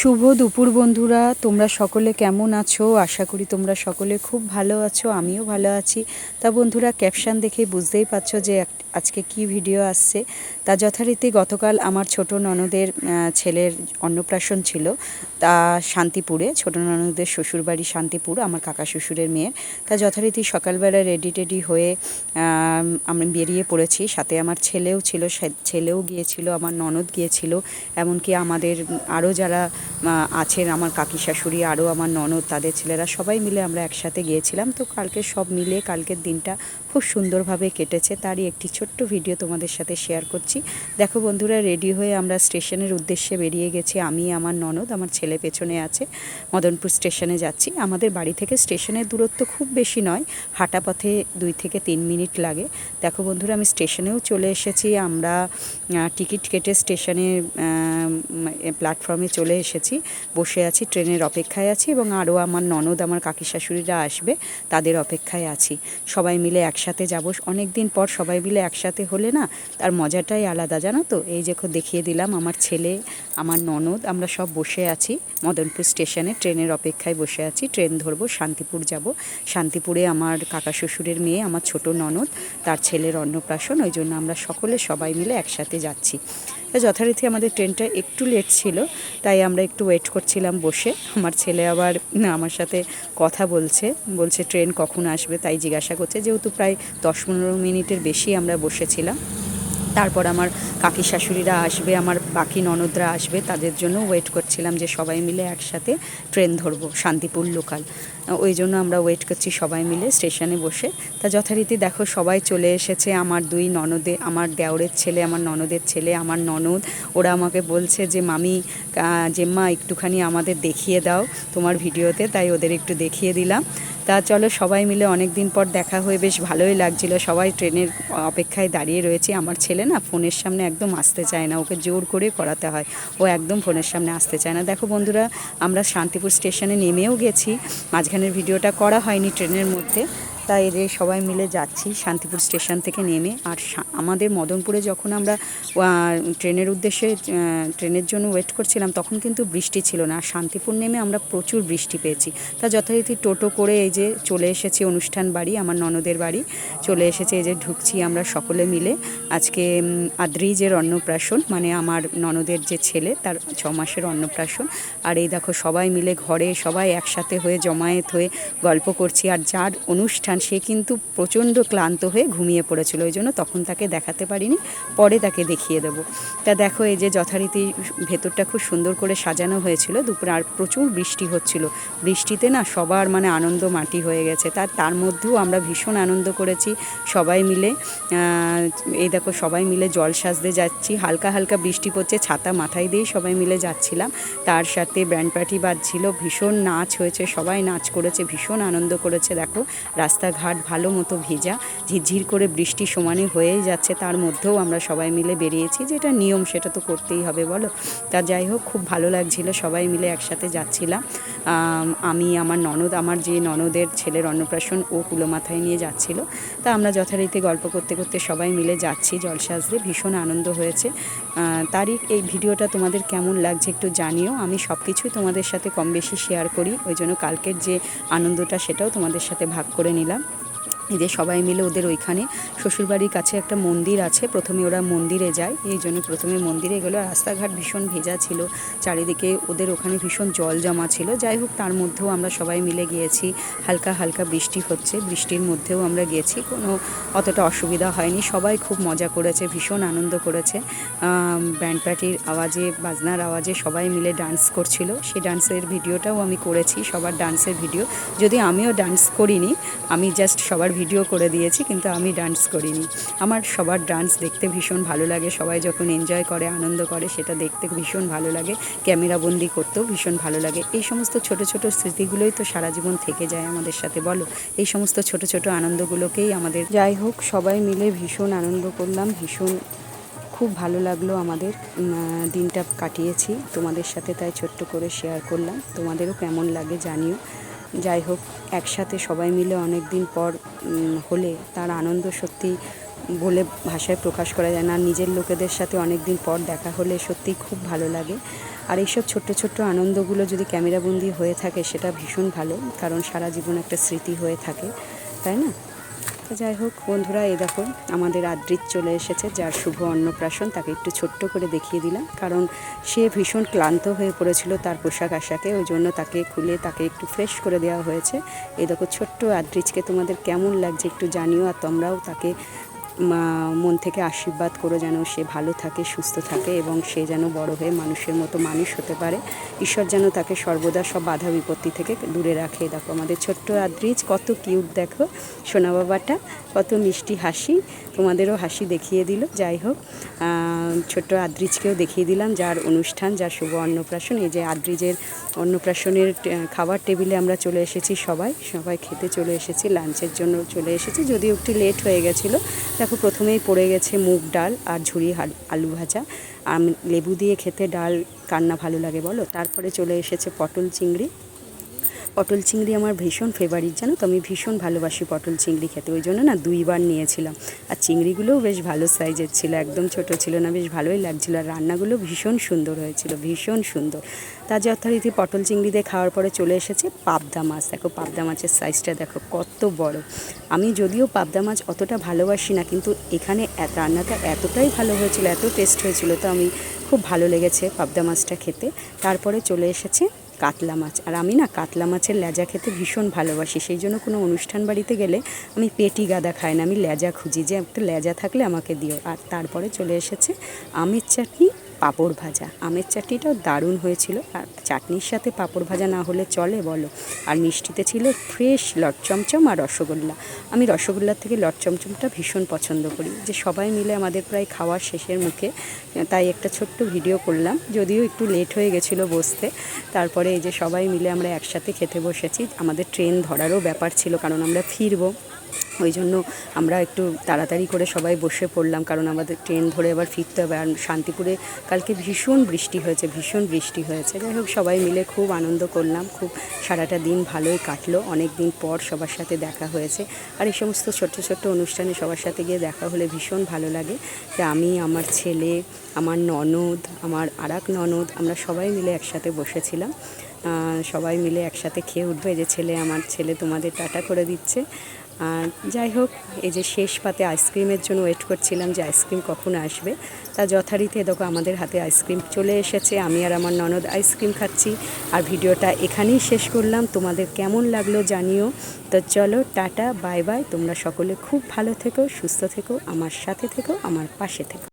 শুভ দুপুর বন্ধুরা, তোমরা সকলে কেমন আছো? আশা করি তোমরা সকলে খুব ভালো আছো, আমিও ভালো আছি। তা বন্ধুরা ক্যাপশন দেখে বুঝতেই পারছ যে আজকে কি ভিডিও আসছে। তা যথারীতি গতকাল আমার ছোট ননদের ছেলের অন্নপ্রাশন ছিল, তা শান্তিপুরে, ছোট ননদের শ্বশুরবাড়ি শান্তিপুর, আমার কাকা শ্বশুরের মেয়ে তা যথারীতি সকালবেলা রেডি টেডি হয়ে, আমি বেরিয়ে পড়েছি। সাথে আমার ছেলেও ছিল ছেলেও গিয়েছিল, আমার ননদ গিয়েছিল, এমনকি আমাদের আরও যারা আছেন, আমার কাকি শাশুড়ি আরও আমার ননদ, তাদের ছেলেরা সবাই মিলে আমরা একসাথে গিয়েছিলাম। তো কালকে সব মিলে কালকের দিনটা খুব সুন্দরভাবে কেটেছে। তারই একটি ছোট্ট ভিডিও তোমাদের সাথে শেয়ার করছি। দেখো বন্ধুরা, রেডি হয়ে আমরা স্টেশনের উদ্দেশ্যে বেরিয়ে গেছি। আমি, আমার ননদ, আমার ছেলে পেছনে আছে, মদনপুর স্টেশনে যাচ্ছি। আমাদের বাড়ি থেকে স্টেশনের দূরত্ব খুব বেশি নয়, হাঁটা পথে দুই থেকে তিন মিনিট লাগে। দেখো বন্ধুরা, আমি স্টেশনেও চলে এসেছি। আমরা টিকিট কেটে স্টেশনে প্ল্যাটফর্মে চলে এসেছি। বসে আছি, ট্রেনের অপেক্ষায় আছি এবং আরও আমার ননদ, আমার কাকি শাশুড়িরা আসবে, তাদের অপেক্ষায় আছি। সবাই মিলে একসাথে যাব। অনেক দিন পর সবাই মিলে একসাথে হলে না, তার মজাটাই আলাদা, জানো তো? এই যে দেখিয়ে দিলাম আমার ছেলে, আমার ননদ, আমরা সব বসে আছি, মদনপুর স্টেশনে, ট্রেনের অপেক্ষায় বসে আছি, ট্রেন ধরবো, শান্তিপুর যাব। শান্তিপুরে আমার কাকা শ্বশুরের মেয়ে, আমার ছোট ননদ, তার ছেলের অন্নপ্রাশন, ওই জন্য আমরা সকলে সবাই মিলে একসাথে যাচ্ছি। যথারীতি আমাদের ট্রেনটা একটু লেট ছিল, তাই আমরা একটু ওয়েট করছিলাম বসে। আমার ছেলে আবার আমার সাথে কথা বলছে বলছে ট্রেন কখন আসবে, তাই জিজ্ঞাসা করছে। যেহেতু প্রায় দশ পনেরো মিনিটের বেশি আমরা বসেছিলাম। তারপর আমার কাকি শাশুড়িরা আসবে, আমার বাকি ননদরা আসবে, তাদের জন্য ওয়েট করছিলাম যে সবাই মিলে একসাথে ট্রেন ধরবো, শান্তিপুর লোকাল ওই জন্য আমরা ওয়েট করছি সবাই মিলে স্টেশনে বসে। তা যথারীতি দেখো সবাই চলে এসেছে, আমার দুই ননদে, আমার দেওরের ছেলে, আমার ননদের ছেলে, আমার ননদ। ওরা আমাকে বলছে যে, মামি জেম্মা, একটুখানি আমাদের দেখিয়ে দাও তোমার ভিডিওতে তাই ওদের একটু দেখিয়ে দিলাম। তা চলো সবাই মিলে অনেক দিন পর দেখা হয়ে বেশ ভালোই লাগছিল। সবাই ট্রেনের অপেক্ষায় দাঁড়িয়ে রয়েছে। আমার ছেলে না ফোনের সামনে একদম আসতে চায় না। ওকে জোর করে করাতে হয়। ও একদম ফোনের সামনে আসতে চায় না। দেখো বন্ধুরা, আমরা শান্তিপুর স্টেশনে নেমেও গেছি। মাঝখানের ভিডিওটা করা হয়নি ট্রেনের মধ্যে। তাই রে সবাই মিলে যাচ্ছি শান্তিপুর স্টেশন থেকে নেমে। আর আমাদের মদনপুরে যখন আমরা ট্রেনের উদ্দেশ্যে ট্রেনের জন্য ওয়েট করছিলাম, তখন কিন্তু বৃষ্টি ছিল না। শান্তিপুর নেমে আমরা প্রচুর বৃষ্টি পেয়েছি। তা যথারীতি টোটো করে এই যে চলে এসেছি অনুষ্ঠান বাড়ি, আমার ননদের বাড়ি। চলে এসেছে এই যে ঢুকছি আমরা সকলে মিলে। আজকে আদ্রিজের অন্নপ্রাশন মানে আমার ননদের যে ছেলে, তার ছ মাসের অন্নপ্রাশন। আর এই দেখো সবাই মিলে ঘরে সবাই একসাথে হয়ে, জমায়েত হয়ে গল্প করছি। আর যার অনুষ্ঠান সে কিন্তু প্রচণ্ড ক্লান্ত হয়ে ঘুমিয়ে পড়েছিল, ওই জন্য তখন তাকে দেখাতে পারিনি, পরে তাকে দেখিয়ে দেবো। তা দেখো, এই যে যথারীতি ভেতরটা খুব সুন্দর করে সাজানো হয়েছিল, দুপুরে আর প্রচুর বৃষ্টি হচ্ছিল। বৃষ্টিতে না সবার মানে আনন্দ মাটি হয়ে গেছে তার তার মধ্যেও আমরা ভীষণ আনন্দ করেছি, সবাই মিলে এই দেখো সবাই মিলে জল সাজতে যাচ্ছি, হালকা হালকা বৃষ্টি পড়ছে, ছাতা মাথায় দিয়েই সবাই মিলে যাচ্ছিলাম। তার সাথে ব্যান্ড পার্টি বাজছিল, ভীষণ নাচ হয়েছে, সবাই নাচ করেছে, ভীষণ আনন্দ করেছে, দেখো রাস্তাঘাট ভালো মতো ভেজা, ঝিরঝির করে বৃষ্টি সমানে হয়েই যাচ্ছে, তার মধ্যেও আমরা সবাই মিলে বেরিয়েছি। যেটা নিয়ম, সেটা তো করতেই হবে, বলো? তা যাই হোক, খুব ভালো লাগছিল, সবাই মিলে একসাথে যাচ্ছিলাম। আমি আমার ননদ, আমার যে ননদের ছেলের অন্নপ্রাশন, ও কুলো মাথায় নিয়ে যাচ্ছিল। তা আমরা যথারীতি গল্প করতে করতে সবাই মিলে যাচ্ছি, জলসাজতে। ভীষণ আনন্দ হয়েছে। তারই এই ভিডিওটা তোমাদের কেমন লাগছে একটু জানিও। আমি সব কিছুই তোমাদের সাথে কম বেশি শেয়ার করি। ওই জন্য কালকের যে আনন্দটা সেটাও তোমাদের সাথে ভাগ করে নিলাম। এদের সবাই মিলে ওদের ওইখানে, শ্বশুরবাড়ির কাছে একটা মন্দির আছে, প্রথমে ওরা মন্দিরে যায়, এই জন্য প্রথমে মন্দিরে গেলো রাস্তাঘাট ভীষণ ভেজা ছিল, চারিদিকে ওদের ওখানে ভীষণ জল জমা ছিল, যাই হোক তার মধ্যেও আমরা সবাই মিলে গিয়েছি, হালকা হালকা বৃষ্টি হচ্ছে, বৃষ্টির মধ্যেও আমরা গেছি, কোনো অতটা অসুবিধা হয়নি, সবাই খুব মজা করেছে, ভীষণ আনন্দ করেছে ব্যান্ড পার্টির আওয়াজে, বাজনার আওয়াজে সবাই মিলে ডান্স করছিল, সেই ডান্সের ভিডিওটাও আমি করেছি, সবার ডান্সের ভিডিও, যদি আমিও ডান্স করিনি, আমি জাস্ট সবার ভিডিও করে দিয়েছি, কিন্তু আমি ডান্স করিনি। আমার সবার ডান্স দেখতে ভীষণ ভালো লাগে, সবাই যখন এনজয় করে, আনন্দ করে, সেটা দেখতে ভীষণ ভালো লাগে ক্যামেরাবন্দি করতেও ভীষণ ভালো লাগে। এই সমস্ত ছোট ছোট স্মৃতিগুলোই তো সারা জীবন থেকে যায় আমাদের সাথে, বলো? এই সমস্ত ছোট ছোট আনন্দগুলোকেই আমাদের যাই হোক, সবাই মিলে ভীষণ আনন্দ করলাম, ভীষণ খুব ভালো লাগল আমাদের দিনটা কাটিয়েছি। তোমাদের সাথে তাই ছোট্ট করে শেয়ার করলাম। তোমাদেরও কেমন লাগে জানিও। যাই হোক, একসাথে সবাই মিলে অনেক দিন পর হলে তার আনন্দ সত্যি বলে ভাষায় প্রকাশ করা যায় না। নিজের লোকেদের সাথে অনেক দিন পর দেখা হলে সত্যিই খুব ভালো লাগে। আর এইসব ছোট্ট ছোট্ট আনন্দগুলো যদি ক্যামেরাবন্দি হয়ে থাকে, সেটা ভীষণ ভালো, কারণ সারা জীবন একটা স্মৃতি হয়ে থাকে, তাই না? তো যাই হোক, বন্ধুরা, এই দেখো, আমাদের আদ্রিত চলে এসেছে, যার শুভ অন্নপ্রাশন। তাকে একটু ছোট্ট করে দেখিয়ে দিলাম, কারণ সে ভীষণ ক্লান্ত হয়ে পড়েছিল তার পোশাক আশাকে। ওই জন্য তাকে খুলে তাকে একটু ফ্রেশ করে দেওয়া হয়েছে। এই দেখো, ছোট্ট আদ্রিজকে তোমাদের কেমন লাগছে একটু জানিও, আর তোমরাও তাকে মন থেকে আশীর্বাদ করো যেন সে ভালো থাকে, সুস্থ থাকে এবং সে যেন বড় হয়ে মানুষের মতো মানুষ হতে পারে। ঈশ্বর যেন তাকে সর্বদা সব বাধা বিপত্তি থেকে দূরে রাখে। দেখো আমাদের ছোট্ট আদ্রিজ, কত কিউট দেখো। সোনা বাবাটা, কত মিষ্টি হাসি। তোমাদেরও হাসি দেখিয়ে দিল। যাই হোক ছোট্ট আদ্রিজকেও দেখিয়ে দিলাম যার অনুষ্ঠান, যার শুভ অন্নপ্রাশন। এই যে আদ্রিজের অন্নপ্রাশনের খাবার টেবিলে আমরা চলে এসেছি সবাই। সবাই খেতে চলে এসেছি, লাঞ্চের জন্য চলে এসেছি। যদিও একটু লেট হয়ে গেছিল। দেখো, প্রথমেই পড়ে গেছে মুগ ডাল আর ঝুড়ি আলু ভাজা। আম লেবু দিয়ে খেতে ডাল কান্না ভালো লাগে বলো? তারপরে চলে এসেছে পটল চিংড়ি। পটল চিংড়ি আমার ভীষণ ফেভারিট জানো তো? আমি ভীষণ ভালোবাসি পটল চিংড়ি খেতে, ওই জন্য না দুইবার নিয়েছিলাম। আর চিংড়িগুলোও বেশ ভালো সাইজের ছিল, একদম ছোট ছিল না, বেশ ভালোই লাগছিল। আর রান্নাগুলো ভীষণ সুন্দর হয়েছিল, ভীষণ সুন্দর। তা যথারীতি পটল চিংড়ি দিয়ে খাওয়ার পরে চলে এসেছে পাবদা মাছ। দেখো পাবদা মাছের সাইজটা দেখো কত বড়। আমি যদিও পাবদা মাছ অতটা ভালোবাসি না, কিন্তু এখানে রান্নাটা এতটাই ভালো হয়েছিল, এত টেস্ট হয়েছিল, তো আমি খুব ভালো লেগেছে পাবদা মাছটা খেতে। তারপরে চলে এসেছে কাতলা মাছ। আর আমি না কাতলা মাছের লেজা খেতে ভীষণ ভালোবাসি। সেই জন্য কোনো অনুষ্ঠান বাড়িতে গেলে আমি পেটি গাদা খাই না, আমি লেজা খুঁজি। যে একটা লেজা থাকলে আমাকে দিও। আর তারপরে চলে এসেছে আমের চাটনি পাঁপড় ভাজা। আমের চাটনিটাও দারুণ হয়েছিল। আর চাটনির সাথে পাঁপড় ভাজা না হলে চলে বলো। আর মিষ্টিতে ছিল ফ্রেশ লট চমচম আর রসগোল্লা। আমি রসগোল্লার থেকে লট চমচমটা ভীষণ পছন্দ করি। যে সবাই মিলে আমাদের প্রায় খাওয়ার শেষের মুখে তাই একটা ছোট্ট ভিডিও করলাম। যদিও একটু লেট হয়ে গেছিল বসতে। তারপরে এই যে সবাই মিলে আমরা একসাথে খেতে বসেছি। আমাদের ট্রেন ধরারও ব্যাপার ছিল, কারণ আমরা ফিরবো। ওই জন্য আমরা একটু তাড়াতাড়ি করে সবাই বসে পড়লাম, কারণ আমাদের ট্রেন ধরে আবার ফিরতে হবে। আর শান্তিপুরে কালকে ভীষণ বৃষ্টি হয়েছে, ভীষণ বৃষ্টি হয়েছে। যাই হোক, সবাই মিলে খুব আনন্দ করলাম। খুব সারাটা দিন ভালোই কাটলো। অনেক দিন পর সবার সাথে দেখা হয়েছে। আর এই সমস্ত ছোট্ট ছোট্ট অনুষ্ঠানে সবার সাথে গিয়ে দেখা হলে ভীষণ ভালো লাগে। যে আমি, আমার ছেলে, আমার ননদ, আমার আরাক ননদ, আমরা সবাই মিলে একসাথে বসেছিলাম। সবাই মিলে একসাথে খেয়ে উঠবে। যে ছেলে, আমার ছেলে তোমাদের টাটা করে দিচ্ছে। আর যাই হোক, এই যে শেষ পাতে আইসক্রিমের জন্য ওয়েট করছিলাম যে আইসক্রিম কখন আসবে। তা যথারীতি দেখো আমাদের হাতে আইসক্রিম চলে এসেছে। আমি আর আমার ননদ আইসক্রিম খাচ্ছি। আর ভিডিওটা এখানেই শেষ করলাম। তোমাদের কেমন লাগল জানিও। তো চলো, টাটা, বাই বাই। তোমরা সকলে খুব ভালো থেকো, সুস্থ থেকো, আমার সাথে থেকো, আমার পাশে থেকো।